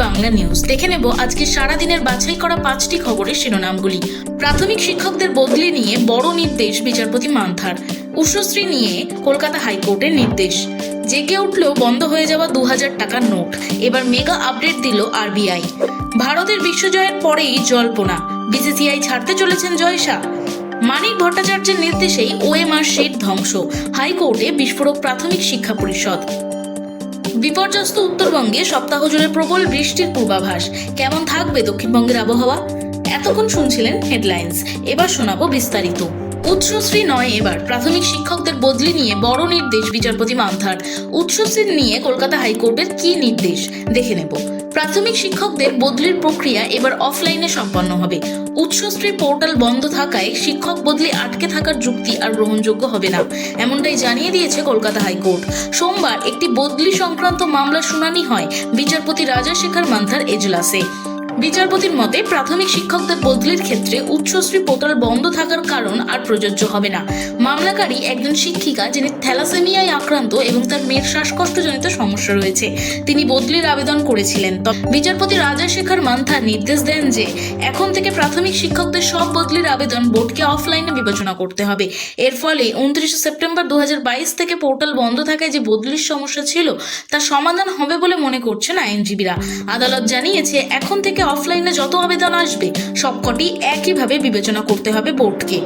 Bangla news. দেখে নেব আজকে সারাদিনের বাছাই করা পাঁচটি খবরের শিরোনামগুলি। প্রাথমিক শিক্ষকদের বদলি নিয়ে বড় নির্দেশ বিচারপতি মান্থার। উষশ্রী নিয়ে কলকাতা হাইকোর্টের নির্দেশ। জেগে উঠলেও বন্ধ হয়ে যাওয়া দু হাজার টাকার নোট। এবার মেগা আপডেট দিল আরবিআই। ভারতের বিশ্বজয়ের পরেই জল্পনা। বিসিসিআই ছাড়তে চলেছেন জয় শাহ মানিক ভট্টাচার্যের নির্দেশেই ওএমআর শিট ধ্বংস। হাইকোর্টে বিস্ফোরক প্রাথমিক শিক্ষা পরিষদ। বিপর্যস্ত উত্তরবঙ্গে সপ্তাহ জুড়ে প্রবল বৃষ্টির পূর্বাভাস। কেমন থাকবে দক্ষিণবঙ্গের আবহাওয়া? এতক্ষণ শুনছিলেন হেডলাইন্স। এবার শোনাবো বিস্তারিত। উৎসশ্রী নয় এবার। প্রাথমিক শিক্ষকদের বদলি নিয়ে বড় নির্দেশ বিচারপতি মান্থার। উৎসশ্রী নিয়ে কলকাতা হাইকোর্টের কি নির্দেশ? দেখে নেব। প্রাথমিক শিক্ষকদের বদলির প্রক্রিয়া এবার অফলাইনে সম্পন্ন হবে। উৎসশ্রী পোর্টাল বন্ধ থাকায় শিক্ষক বদলি আটকে থাকার যুক্তি আর গ্রহণযোগ্য হবে না। এমনটাই জানিয়ে দিয়েছে কলকাতা হাইকোর্ট। সোমবার একটি বদলি সংক্রান্ত মামলার শুনানি হয় বিচারপতি রাজা রাজাশেখর মান্থার এজলাসে। বিচারপতির মতে, প্রাথমিক শিক্ষকদের বদলির ক্ষেত্রে উচ্চশ্রী পোর্টাল বন্ধ থাকার কারণ আর প্রযোজ্য হবে না। মামলাকারী একজন শিক্ষিকা যিনি থ্যালাসেমিয়ায় আক্রান্ত এবং তার মেয়ের শ্বাসকষ্টজনিত সমস্যা রয়েছে, তিনি বদলির আবেদন করেছিলেন। বিচারপতি রাজা রাজাশেখর মান্থা নির্দেশ দেন যে, এখন থেকে প্রাথমিক শিক্ষকদের সব বদলির আবেদন বোর্ডকে অফলাইনে বিবেচনা করতে হবে। এর ফলে উনত্রিশে সেপ্টেম্বর দু হাজার বাইশ থেকে পোর্টাল বন্ধ থাকায় যে বদলির সমস্যা ছিল, তা সমাধান হবে বলে মনে করছেন আইনজীবীরা। আদালত জানিয়েছে, এখন থেকে অফলাইনে যত আবেদন আসবে, সবকটি একইভাবে বিবেচনা করতে হবে বোর্ডকে।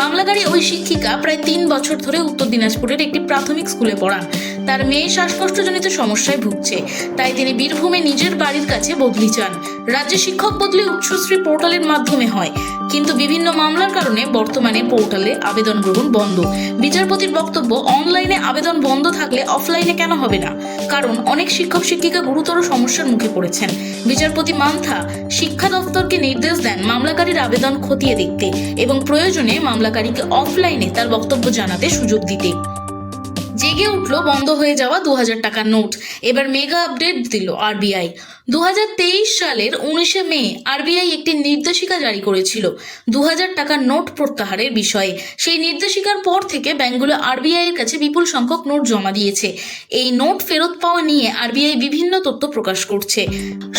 বাংলাগাড়ি ওই শিক্ষিকা প্রায় তিন বছর ধরে উত্তর দিনাজপুরের একটি প্রাথমিক স্কুলে পড়ান। তার মেয়ে শ্বাসকষ্টজনিত সমস্যায় ভুগছে। তাই তিনি বীরভূমে নিজের বাড়ির কাছে বদলি চান। রাজ্যে শিক্ষক বদলি উচ্চশ্রী পোর্টালের মাধ্যমে হয়। কিন্তু বিভিন্ন মামলার কারণে বর্তমানে পোর্টালে আবেদন গ্রহণ বন্ধ। বিচারপতির বক্তব্য, অনলাইনে আবেদন বন্ধ থাকলে অফলাইনে কেন হবে না? কারণ অনেক শিক্ষক শিক্ষিকা গুরুতর সমস্যার মুখে পড়েছেন। বিচারপতি মান্থা শিক্ষা দপ্তরকে নির্দেশ দেন মামলাকারীর আবেদন খতিয়ে দেখতে এবং প্রয়োজনে মামলাকারীকে অফলাইনে তার বক্তব্য জানাতে সুযোগ দিতে। জেগে উঠল বন্ধ হয়ে যাওয়া দু হাজার টাকার নোট। এবার মেগা আপডেট দিল আরবিআই। দু হাজার তেইশ সালের উনিশে মে আরবিআই একটি নির্দেশিকা জারি করেছিল দু হাজার টাকার নোট প্রত্যাহারের বিষয়ে। সেই নির্দেশিকার পর থেকে ব্যাংকগুলো আরবিআই এর কাছে বিপুল সংখ্যক নোট জমা দিয়েছে। এই নোট ফেরত পাওয়া নিয়ে আরবিআই বিভিন্ন তথ্য প্রকাশ করছে।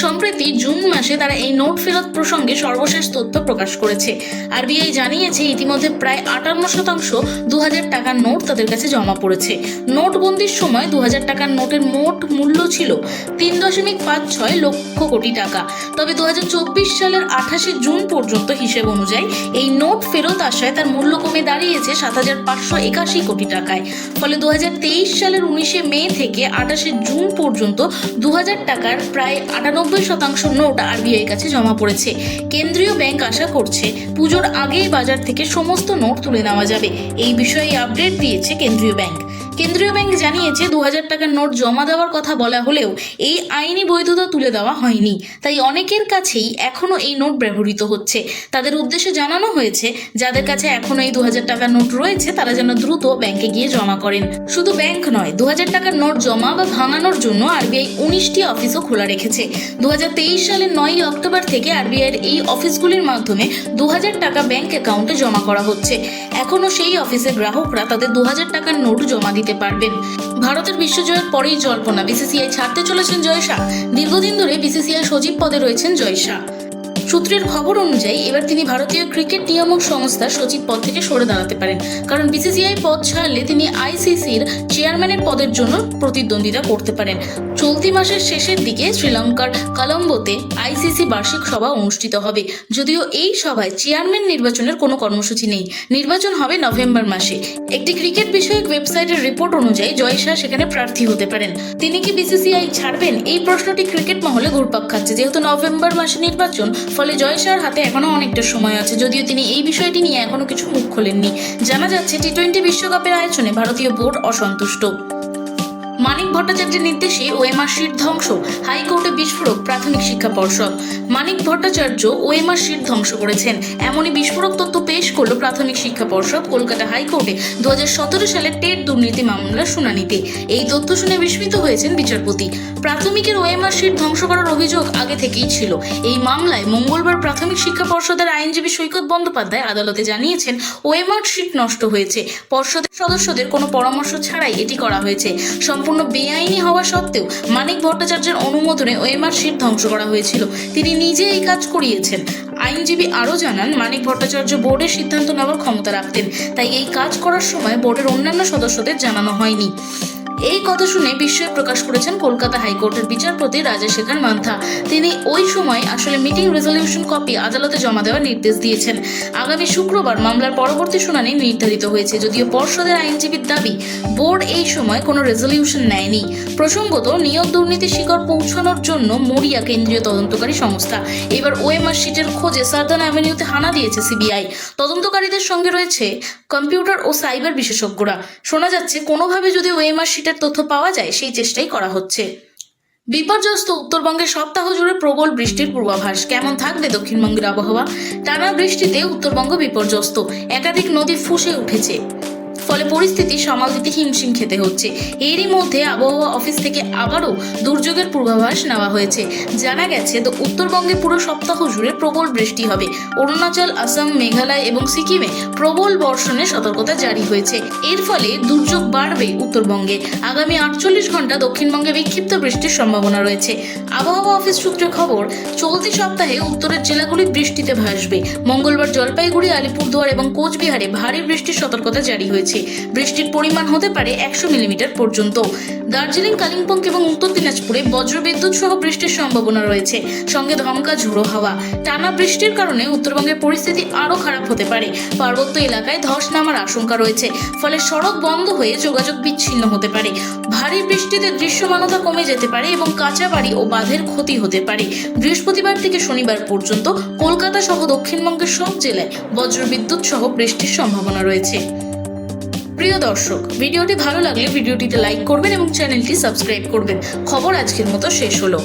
সম্প্রতি জুন মাসে তারা এই নোট ফেরত প্রসঙ্গে সর্বশেষ তথ্য প্রকাশ করেছে। আরবিআই জানিয়েছে, ইতিমধ্যে প্রায় আটান্ন শতাংশ দু হাজার টাকার নোট তাদের কাছে জমা পড়েছে। নোটবন্দির সময় দু হাজার টাকার নোটের মোট মূল্য ছিল তিন দশমিক পাঁচ ছয় লক্ষ কোটি টাকা। তবে দু হাজার চব্বিশ সালের আঠাশে জুন পর্যন্ত হিসেব অনুযায়ী এই নোট ফেরত আসায় তার মূল্য কমে দাঁড়িয়েছে সাত হাজার পাঁচশো একাশি কোটি টাকায়। ফলে দু হাজার তেইশ সালের উনিশে মে থেকে আঠাশে জুন পর্যন্ত দু হাজার টাকার প্রায় আটানব্বই শতাংশ নোট আরবিআই কাছে জমা পড়েছে। কেন্দ্রীয় ব্যাংক আশা করছে পুজোর আগেই বাজার থেকে সমস্ত নোট তুলে নেওয়া যাবে। এই বিষয়ে আপডেট দিয়েছে কেন্দ্রীয় ব্যাংক। কেন্দ্রীয় ব্যাংক জানিয়েছে দু হাজার টাকার নোট জমা দেওয়ার কথা বলা হলেও এই আইনি বৈধতা তুলে দেওয়া হয়নি। তাই অনেকের কাছেই এখনও এই নোট ব্যবহৃত হচ্ছে। তাদের উদ্দেশ্যে জানানো হয়েছে, যাদের কাছে এখনও এই দু হাজার টাকার নোট রয়েছে, তারা যেন দ্রুত ব্যাংকে গিয়ে জমা করেন। শুধু ব্যাংক নয় দু হাজার টাকার নোট জমা বা ভাঙানোর জন্য আরবিআই উনিশটি অফিসও খোলা রেখেছে। দু হাজার তেইশ সালের নয়ই অক্টোবর থেকে আরবিআইয়ের এই অফিসগুলির মাধ্যমে দু হাজার টাকা ব্যাংক অ্যাকাউন্টে জমা করা হচ্ছে। এখনও সেই অফিসে গ্রাহকরা তাদের দু হাজার টাকার নোট জমা দিতে পারবেন। ভারতের বিশ্বজয়ের পরেই জল্পনা, বিসিসিআই ছাড়তে চলেছেন জয় শাহ। দীর্ঘদিন ধরে বিসিসিআই সচিব পদে রয়েছেন জয় শাহ। সূত্রের খবর অনুযায়ী এবার তিনি ভারতীয় ক্রিকেট নিয়ামক সংস্থার সচিব পদ থেকে সরে দাঁড়াতে পারেন। কারণ বিসিসিআই পদ ছাড়লে তিনি আইসিসির চেয়ারম্যানের পদের জন্য প্রতিদ্বন্দ্বিতা করতে পারেন। চলতি মাসের শেষের দিকে শ্রীলঙ্কার কলম্বোতে আইসিসি বার্ষিক সভা অনুষ্ঠিত হবে। যদিও এই সভায় চেয়ারম্যান নির্বাচনের কোনো কর্মসূচি নেই। নির্বাচন হবে নভেম্বর মাসে। একটি ক্রিকেট বিষয়ক ওয়েবসাইটের রিপোর্ট অনুযায়ী জয় শাহ সেখানে প্রার্থী হতে পারেন। তিনি কি বিসিসিআই ছাড়বেন? এই প্রশ্নটি ক্রিকেট মহলে ঘুরপাক খাচ্ছে। যেহেতু নভেম্বর মাসে নির্বাচন, ফলে জয় শাহর হাতে এখনও অনেকটা সময় আছে। যদিও তিনি এই বিষয়টি নিয়ে এখনও কিছু মুখ খোলেননি। জানা যাচ্ছে, টি টোয়েন্টি বিশ্বকাপের আয়োজনে ভারতীয় বোর্ড অসন্তুষ্ট। মানিক ভট্টাচার্যের নির্দেশে ওএমআর সিট ধ্বংস, হাইকোর্টে বিস্ফোরক প্রাথমিক শিক্ষা পর্ষদ। মানিক ভট্টাচার্য ওএমআর সিট ধ্বংস করেছেন। এমনই বিস্ফোরক তথ্য পেশ করল প্রাথমিক শিক্ষা পর্ষদ কলকাতা হাইকোর্টে দু সালে টেট দুর্নীতি মামলার শুনানিতে। এই তথ্য শুনে বিস্মিত হয়েছেন বিচারপতি। প্রাথমিকের ওএমআর সিট ধ্বংস করার অভিযোগ আগে থেকেই ছিল। এই মামলায় মঙ্গলবার প্রাথমিক শিক্ষা পর্ষদের আইনজীবী সৈকত বন্দ্যোপাধ্যায় আদালতে জানিয়েছেন, ওএমআর সিট নষ্ট হয়েছে। পর্ষদের সদস্যদের কোনো পরামর্শ ছাড়াই এটি করা হয়েছে। সম্পূর্ণ সম্পূর্ণ বেআইনি হওয়া সত্ত্বেও মানিক ভট্টাচার্যের অনুমোদনে ওএমআর শিট ধ্বংস করা হয়েছিল। তিনি নিজে এই কাজ করিয়েছেন। আইনজীবী আরও জানান, মানিক ভট্টাচার্য বোর্ডের সিদ্ধান্ত নেওয়ার ক্ষমতা রাখতেন, তাই এই কাজ করার সময় বোর্ডের অন্যান্য সদস্যদের জানানো হয়নি। এই কথা শুনে বিস্ময় প্রকাশ করেছেন কলকাতা হাইকোর্টের বিচারপতি রাজশেখর মান্থা। তিনি ওই সময় আসলে মিটিং রেজলিউশন কপি আদালতে জমা দেওয়ার নির্দেশ দিয়েছেন। আগামী শুক্রবার মামলার পরবর্তী শুনানি নির্ধারিত হয়েছে, যদিও পর্ষদের আইনজীবীর দাবি, বোর্ড এই সময় কোনো রেজলিউশন নেয়নি। প্রসঙ্গত, নিয়োগ দুর্নীতি শিকড় পৌঁছানোর জন্য মরিয়া কেন্দ্রীয় তদন্তকারী সংস্থা। এবার ওএমআর শিটের খোঁজে সার্দান অ্যাভিনিউতে হানা দিয়েছে সিবিআই। তদন্তকারীদের সঙ্গে রয়েছে কম্পিউটার ও সাইবার বিশেষজ্ঞরা। শোনা যাচ্ছে, কোনোভাবে যদি ওএমআর শিটের তথ্য পাওয়া যায়, সেই চেষ্টাই করা হচ্ছে। বিপর্যস্ত উত্তরবঙ্গে সপ্তাহ জুড়ে প্রবল বৃষ্টির পূর্বাভাস। কেমন থাকবে দক্ষিণবঙ্গের আবহাওয়া? টানা বৃষ্টিতে উত্তরবঙ্গ বিপর্যস্ত। একাধিক নদী ফুসে উঠেছে। ফলে পরিস্থিতি সামাল দিতে হিমশিম খেতে হচ্ছে। এরই মধ্যে আবহাওয়া অফিস থেকে আবারও দুর্যোগের পূর্বাভাস নেওয়া হয়েছে। জানা গেছে, তো উত্তরবঙ্গে পুরো সপ্তাহ জুড়ে প্রবল বৃষ্টি হবে। অরুণাচল, আসাম, মেঘালয় এবং সিকিমে প্রবল বর্ষণের সতর্কতা জারি হয়েছে। এর ফলে দুর্যোগ বাড়বে উত্তরবঙ্গে। আগামী আটচল্লিশ ঘণ্টা দক্ষিণবঙ্গে বিক্ষিপ্ত বৃষ্টির সম্ভাবনা রয়েছে। আবহাওয়া অফিস সূত্রে খবর, চলতি সপ্তাহে উত্তরের জেলাগুলি বৃষ্টিতে ভাসবে। মঙ্গলবার জলপাইগুড়ি, আলিপুরদুয়ার এবং কোচবিহারে ভারী বৃষ্টির সতর্কতা জারি হয়েছে। বৃষ্টির পরিমাণ হতে পারে একশো মিলিমিটার পর্যন্ত। দার্জিলিং, কালিম্পং এবং উত্তর দিনাজপুরে বজ্রবিদ্যুৎ সহ বৃষ্টির সম্ভাবনা রয়েছে। সঙ্গে ধমকা, ঝোড়ো হাওয়া। টানা বৃষ্টির কারণে উত্তরবঙ্গের পরিস্থিতি আরও খারাপ হতে পারে। পার্বত্য এলাকায় ধস নামার আশঙ্কা রয়েছে। ফলে সড়ক বন্ধ হয়ে যোগাযোগ বিচ্ছিন্ন হতে পারে। ভারী বৃষ্টিতে দৃশ্যমানতা কমে যেতে পারে এবং কাঁচা বাড়ি ও বাঁধের ক্ষতি হতে পারে। বৃহস্পতিবার থেকে শনিবার পর্যন্ত কলকাতা সহ দক্ষিণবঙ্গের সব জেলায় বজ্রবিদ্যুৎ সহ বৃষ্টির সম্ভাবনা রয়েছে। প্রিয় দর্শক, ভিডিওটি ভালো লাগলে ভিডিওটিতে লাইক করবেন এবং চ্যানেলটি সাবস্ক্রাইব করবেন। খবর আজকের মতো শেষ হলো।